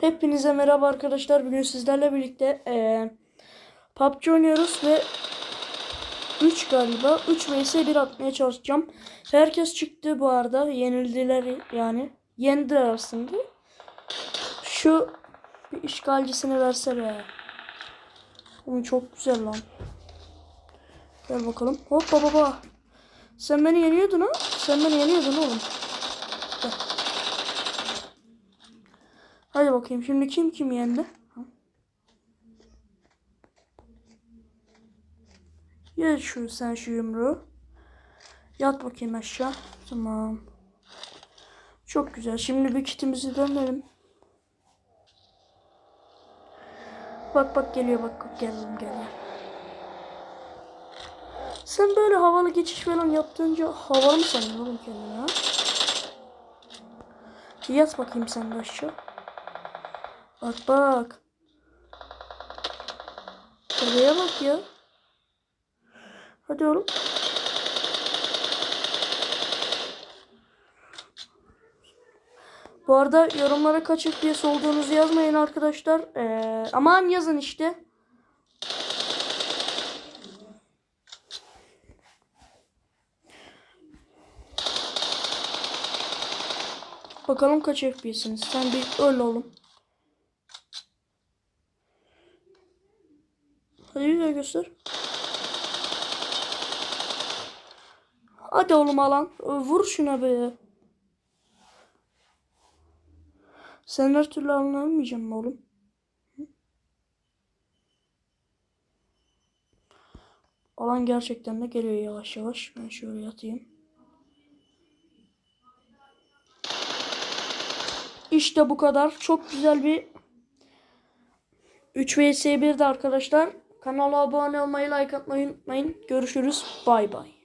Hepinize merhaba arkadaşlar. Bugün sizlerle birlikte eee PUBG oynuyoruz ve 3 galiba 3 vs 1 atmaya çalışacağım. Herkes çıktı bu arada. Yenildiler yani. Yendiler aslında. Şu bir işgalcisini versene. Oğlum çok güzel lan. Gel bakalım. Hoppa baba. Sen beni yeniyordun ha? Sen beni yeniyordun oğlum. Hadi bakayım şimdi kim kim yendi? Ye şu sen şu yumruğu. Yat bakayım aşağı. Tamam. Çok güzel. Şimdi bir kitimizi dönelim. Bak bak geliyor bak bak gel oğlum gel gel. Sen böyle havalı geçiş falan yaptığınca havalı mı sanıyorsun oğlum ha? Yat bakayım sen de aşağı. Bak bak. Oraya bak ya. Hadi oğlum. Bu arada yorumlara kaç FPS olduğunuzu yazmayın arkadaşlar. Ee, aman yazın işte. Bakalım kaç FPS'iniz. Sen bir öl oğlum. Hadi bir göster. Hadi oğlum alan. Vur şuna be. Sen her türlü anlamayacağım oğlum? Alan gerçekten de geliyor yavaş yavaş. Ben şöyle yatayım. İşte bu kadar. Çok güzel bir 3 vs 1'de arkadaşlar. Kanala abone olmayı, like atmayı unutmayın. Görüşürüz. Bay bay.